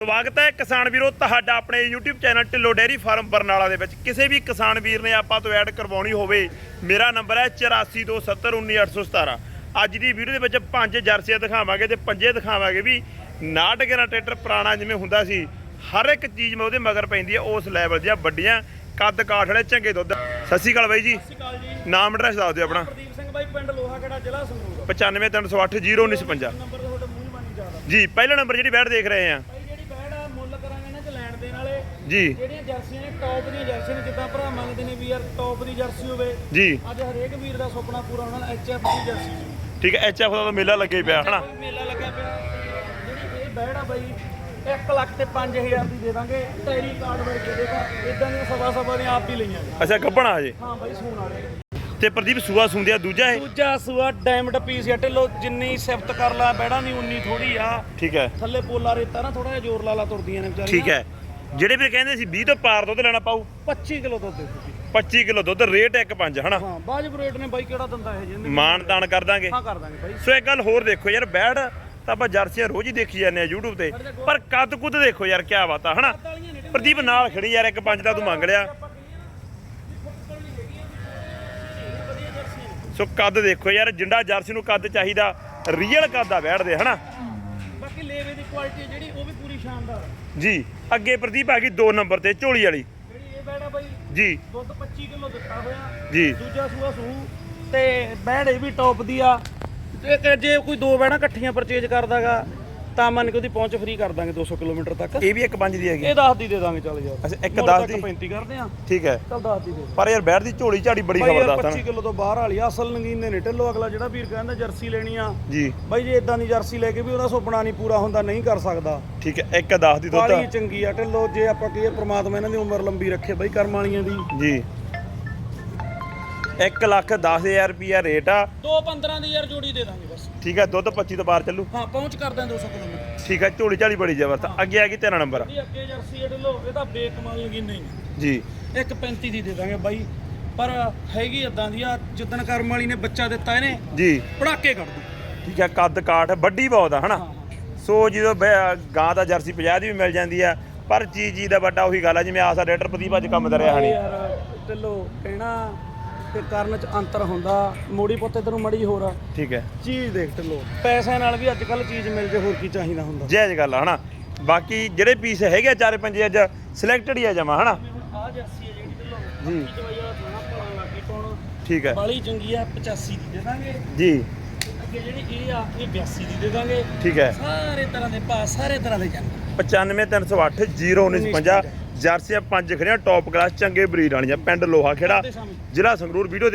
ਸਵਾਗਤ ਹੈ ਕਿਸਾਨ ਵੀਰੋ ਤੁਹਾਡਾ ਆਪਣੇ YouTube channel Dhillon dairy farm Barnala ਦੇ ਵਿੱਚ। ਕਿਸੇ ਵੀ ਕਿਸਾਨ ਵੀਰ ਨੇ ਆਪਾਂ ਤੋਂ ਐਡ ਕਰਵਾਉਣੀ ਹੋਵੇ ਮੇਰਾ ਨੰਬਰ ਹੈ 8427191817 ਅੱਜ ਦੀ ਵੀਡੀਓ ਦੇ ਵਿੱਚ ਪੰਜ ਜਰਸੀਆਂ ਦਿਖਾਵਾਂਗੇ ਤੇ ਪੰਜੇ ਦਿਖਾਵਾਂਗੇ ਵੀ 69 ਗੇਰਾ ਟਰੈਕਟਰ ਪੁਰਾਣਾ ਜਿਵੇਂ ਹੁੰਦਾ ਸੀ ਹਰ ਇੱਕ ਚੀਜ਼ ਮੈਂ ਉਹਦੇ ਮਗਰ ਪੈਂਦੀ ਹੈ ਉਸ ਲੈਵਲ ਦੀਆਂ ਵੱਡੀਆਂ ਕੱਦ ਕਾਠ ਵਾਲੇ ਚੰਗੇ ਦੁੱਧ। ਸਤਿ ਸ਼੍ਰੀ ਅਕਾਲ ਬਾਈ ਜੀ। ਨਾਮ ਐਡਰੈਸ ਦੱਸ ਦਿਓ ਆਪਣਾ। ਪ੍ਰਦੀਪ ਸਿੰਘ ਬਾਈ ਪਿੰਡ ਲੋਹਾ ਕਿਹੜਾ ਜ਼ਿਲ੍ਹਾ ਸੰਗਰੂਰ। 9530801955 ਨੰਬਰ ਤਾਂ ਤੁਹਾਡੇ ਮੂੰਹ ਬਾਨੀ ਜ਼ਿਆਦਾ। ਜੀ ਪਹਿਲਾ ਨੰਬਰ ਜਿਹੜੀ ਬੈਠ ਦੇਖ ਰਹੇ ਆ ਬਾਈ ਜਿਹੜੀ ਬੈੜ ਆ ਮੁੱਲ ਕਰਾਂਗੇ ਇਹਨਾਂ ਚ ਲੈਣ ਦੇਣ ਵਾਲੇ ਜੀ। ਜਿਹੜੀਆਂ ਜਰਸੀਆਂ ਨੇ ਟੌਪ ਦੀਆਂ ਜਰਸੀਆਂ ਨੇ ਜਿੱਦਾਂ ਭਰਾ ਮੰਗਦੇ ਨੇ ਵੀ ਯਾਰ ਟੌਪ ਦੀ ਜਰਸੀ ਹੋਵੇ। ਜੀ। ਅੱਜ ਹਰੇਕ ਵੀਰ ਦਾ ਸੁਪਨਾ ਪੂਰਾ ਹੋਣਾ ਐਚਐਫ ਦੀ ਜਰਸੀ। ਜੀ ਠੀਕ ਹੈ ਐਚਐਫ ਦਾ ਤਾਂ ਮੇਲਾ ਲੱਗੇ ਪਿਆ ਹਨਾ? ਮੇਲਾ ਲੱਗਿਆ ਪਿਆ। ਜਿਹੜੀ ਇਹ ਬੈੜ ਆ ਬਾਈ 1 ਲੱਖ ਤੇ 5000 ਦੀ ਦੇ ਦਾਂਗੇ। ਟੈਰੀ ਕਾਰਡ ਵਰ ਕੇ ਦੇਖਾ ਇਦਾਂ ਦੀਆਂ ਸਵਾ ਸਵਾ ਦੀਆਂ ਆਪ ਹੀ ਲਈਆਂ ਨੇ। ਅੱਛਾ ਗੱਬਣਾ ਹਜੇ? ਹਾਂ ਬਾਈ ਸੂਣ ਵਾਲੇ ਤੇ ਪ੍ਰਦੀਪ ਸੂਆ ਸੁੰਦਿਆ ਦੂਜਾ ਹੈ ਦੂਜਾ ਸੂਆ ਡਾਇਮੰਡ ਪੀਸ ਆ। ਢਿੱਲੋ ਜਿੰਨੀ ਸਿਫਤ ਕਰ ਲਾ ਬੈੜਾਂ ਦੀ ਉਨੀ ਥੋੜੀ ਆ। ਠੀਕ ਹੈ। ਥੱਲੇ ਪੋਲਾ ਰੇਤਾ ਨਾ ਥੋੜਾ ਜਿਹਾ ਜ਼ੋਰ ਲਾ ਲਾ ਤੁਰਦੀਆਂ ਨੇ ਵਿਚਾਰੀਆਂ। ਠੀਕ ਹੈ। ਜਿਹੜੇ ਵੀ ਕਹਿੰਦੇ ਸੀ 20 ਤੋਂ ਪਾਰ ਦੁੱਧ ਲੈਣਾ ਪਾਉ 25 ਕਿਲੋ ਦੁੱਧ ਦੇ ਦਿੱਤੀ। 25 ਕਿਲੋ ਦੁੱਧ ਰੇਟ 1.5 ਹਨਾ? ਹਾਂ ਬਾਜਬ ਰੇਟ ਨੇ ਬਾਈ ਕਿਹੜਾ ਦਿੰਦਾ ਇਹ ਜਿੰਨੇ ਮਾਨ ਤਾਨ ਕਰ ਦਾਂਗੇ। ਹਾਂ ਕਰ ਦਾਂਗੇ ਬਾਈ। ਸੋ ਇੱਕ ਗੱਲ ਹੋਰ ਦੇਖੋ ਯਾਰ ਬੈੜ ਤਾਂ ਆਪਾਂ ਜਰਸੀਆਂ ਰੋਜ਼ ਹੀ ਦੇਖੀ ਜਾਂਦੇ ਆ YouTube ਤੇ। ਪਰ ਕੱਦ ਕੁੱਦ ਦੇਖੋ ਯਾਰ ਕੀ ਬਾਤ ਆ ਹਨਾ? ਪ੍ਰਦੀਪ ਨਾਲ ਖੜੀ ਯਾਰ ਇੱਕ ਪੰਜ ਦਾ ਤੂੰ ਮੰਗ ਲਿਆ। ਸੋ ਕੱਦ ਦੇਖੋ ਯਾਰ ਜਿੰਦਾ ਜਰਸੀ ਨੂੰ ਕੱਦ ਚਾਹੀਦਾ ਰੀਅਲ ਕੱਦ ਆ ਬੈੜ ਦੇ ਹਨਾ? ਬਾਕੀ ਲੇਵੇ ਦੀ ਕੁਆਲਿਟੀ ਜਿਹੜੀ ਉਹ ਵੀ ਪੂਰੀ ਸ਼ਾਨਦਾਰ। ਜੀ ਅੱਗੇ ਪ੍ਰਦੀਪ ਆ ਗਈ 2 ਨੰਬਰ ਤੇ ਝੋਲੀ ਵਾਲੀ। ਜਿਹੜੀ ਇਹ ਬੈੜ ਬਾਈ ਜੀ। ਦੁੱਧ 25 ਕਿਲੋ ਦਿੱਤਾ ਹੋਇਆ। ਜੀ। ਦੂਜਾ ਸੂਆ ਸੂ ਤੇ ਬੈੜ ਇਹ ਵੀ ਟੌਪ ਦੀ ਆ। ਤੇ ਜੇ ਕੋਈ ਦੋ ਬੈੜਾਂ ਇਕੱਠੀਆਂ ਪਰਚੇਜ ਕਰਦਾਗਾ ਤਾਂ ਮੰਨ ਕੇ ਉਹਦੀ ਪਹੁੰਚ ਫ੍ਰੀ ਕਰ ਦਾਂਗੇ 200 ਕਿਲੋਮੀਟਰ ਤੱਕ। ਇਹ ਵੀ ਇੱਕ ਪੰਜ ਦੀ ਹੈਗੀ। ਇਹ 10 ਦੀ ਦੇ ਦਾਂਗੇ ਚੱਲ ਯਾਰ। ਅੱਛਾ ਇੱਕ ਮੁੱਲ 10 ਤਾਂ ਦੀ। 35 ਕਰਦੇ ਆ। ਠੀਕ ਹੈ। ਚੱਲ 10 ਦੀ ਦੇ ਪਰ ਯਾਰ ਬੈੜ ਦੀ ਝੋਲੀ ਝਾੜੀ ਬੜੀ ਜ਼ਬਰਦਸਤ ਆ 25 ਕਿਲੋ ਤੋਂ ਬਾਹਰ ਵਾਲੀ ਅਸਲ ਨਗੀਨੇ ਨੇ ਢਿੱਲੋ ਅਗਲਾ ਜਿਹੜਾ ਵੀਰ ਕਹਿੰਦਾ ਜਰਸੀ ਲੈਣੀ ਆ। ਜੀ। ਬਾਈ ਜੇ ਇਦਾਂ ਦੀ ਜਰਸੀ ਲੈ ਕੇ ਵੀ ਉਹਦਾ ਸੁਪਨਾ ਨਹੀਂ ਪੂਰਾ ਹੁੰਦਾ ਨਹੀਂ ਕਰ ਸਕਦਾ। ਠੀਕ ਹੈ ਇੱਕ 10 ਦੀ ਦੁੱਧ। ਬਾਲੀ ਚੰਗੀ ਆ ਢਿੱਲੋ ਜੇ ਆਪਾਂ ਕਹੀਏ ਪ੍ਰਮਾਤਮਾ ਇਹਨਾਂ ਦੀ ਉਮਰ ਲੰਬੀ ਰੱਖੇ ਬਾਈ ਕਰਮ ਵਾਲੀਆਂ ਦੀ। ਜੀ। 1 ਲੱਖ 10000 ਰੁਪਿਆ ਰੇਟ ਆ। 215 ਦੀ ਯਾਰ ਜੋੜੀ ਦੇ ਦਾਂਗੇ ਬਸ। ਠੀਕ ਹੈ ਦੁੱਧ 25 ਤੋਂ ਬਾਹਰ ਚੱਲੂ। ਹਾਂ ਪਹੁੰਚ ਕਰਦੇ ਆ 200 ਕਿਲੋਮੀਟਰ। ਠੀਕ ਹੈ ਝੋਲੀ ਝਾੜੀ ਬੜੀ ਜ਼ਬਰਦਸਤ ਅੱਗੇ ਆ ਗਈ ਤੇਰਾ ਨੰਬਰ। ਇਹ ਅੱਗੇ ਜਰਸੀ ਆ ਢਿੱਲੋ ਇਹ ਤਾਂ ਬੇਕਮਾਲ ਨਗੀਨੇ ਹੀ ਨੇ ਜੀ। ਇੱਕ 35 ਦੀ ਦੇ ਦਾਂਗੇ ਬਾਈ। ਪਰ ਹੈਗੀ ਇਦਾਂ ਦੀ ਆ ਜਿੱਦਣ ਕਰਮ ਵਾਲੀ ਨੇ ਬੱਚਾ ਦਿੱਤਾ ਇਹਨੇ ਜੀ। ਪੜਾਕੇ ਕੱਢ ਦੂ ਠੀਕ ਹੈ ਕੱਦ ਕਾਠ ਵੱਡੀ ਬਹੁਤ ਆ ਹਨਾ? ਸੋ ਜਦੋਂ ਗਾਂ ਦਾ ਜਰਸੀ 50 ਦੀ ਵੀ ਮਿਲ ਜਾਂਦੀ ਆ ਪਰ ਚੀਜ਼ ਚੀਜ਼ ਦਾ ਵੱਡਾ ਉਹੀ ਗੱਲ ਆ ਜਿਵੇਂ ਆਸਾ ਰੇਡਰ ਪ੍ਰਦੀਪ ਅੱਜ ਕੰਮ ਦਰਿਆ ਹਣੀ। ਯਾਰ ਢਿੱਲੋ ਕਹਿਣਾ ਤੇ ਕਰਨ ਚ ਅੰਤਰ ਹੁੰਦਾ ਮੋੜੀ ਪੁੱਤੇ ਤੈਨੂੰ ਮੜੀ ਹੋਰ। ਆ ਠੀਕ ਹੈ। ਚੀਜ਼ ਦੇਖ ਢਿੱਲੋ ਪੈਸਿਆਂ ਨਾਲ ਵੀ ਅੱਜ ਕੱਲ ਚੀਜ਼ ਮਿਲ ਜੇ ਹੋਰ ਕੀ ਚਾਹੀਦਾ ਹੁੰਦਾ? ਜਾਇਜ਼ ਗੱਲ ਆ ਹਨਾ? ਬਾਕੀ ਜਿਹੜੇ ਪੀਸ ਹੈਗੇ ਆ ਚਾਰੇ ਪੰਜੇ ਅੱਜ ਸਿਲੈਕਟਡ ਹੀ ਆ ਜਮਾ ਹਨਾ? ਆ ਹੈ ਜਿਹੜੀ ਜੀ ਠੀਕ ਹੈ। ਬਾਲੀ ਚੰਗੀ ਆ 85 ਦੀ ਦੇ ਦਾਂਗੇ। ਜੀ। ਅੱਗੇ ਜਿਹੜੀ ਇਹ ਆ ਇਹ 82 ਦੀ ਦੇ ਦਾਂਗੇ। ਠੀਕ ਹੈ। ਸਾਰੇ ਤਰ੍ਹਾਂ ਦੇ ਪਾ ਸਾਰੇ ਤਰ੍ਹਾਂ ਦੇ ਜਾਂਦੇ 95308 01950 ਜਰਸੀਆਂ ਪੰਜ ਖੜੀਆਂ ਟੌਪ ਕਲਾਸ ਚੰਗੇ ਬਰੀਡ ਵਾਲੀਆਂ ਪਿੰਡ ਲੋਹਾ ਖੇੜਾ ਜ਼ਿਲ੍ਹਾ ਸੰਗਰੂਰ ਵੀਡੀਓ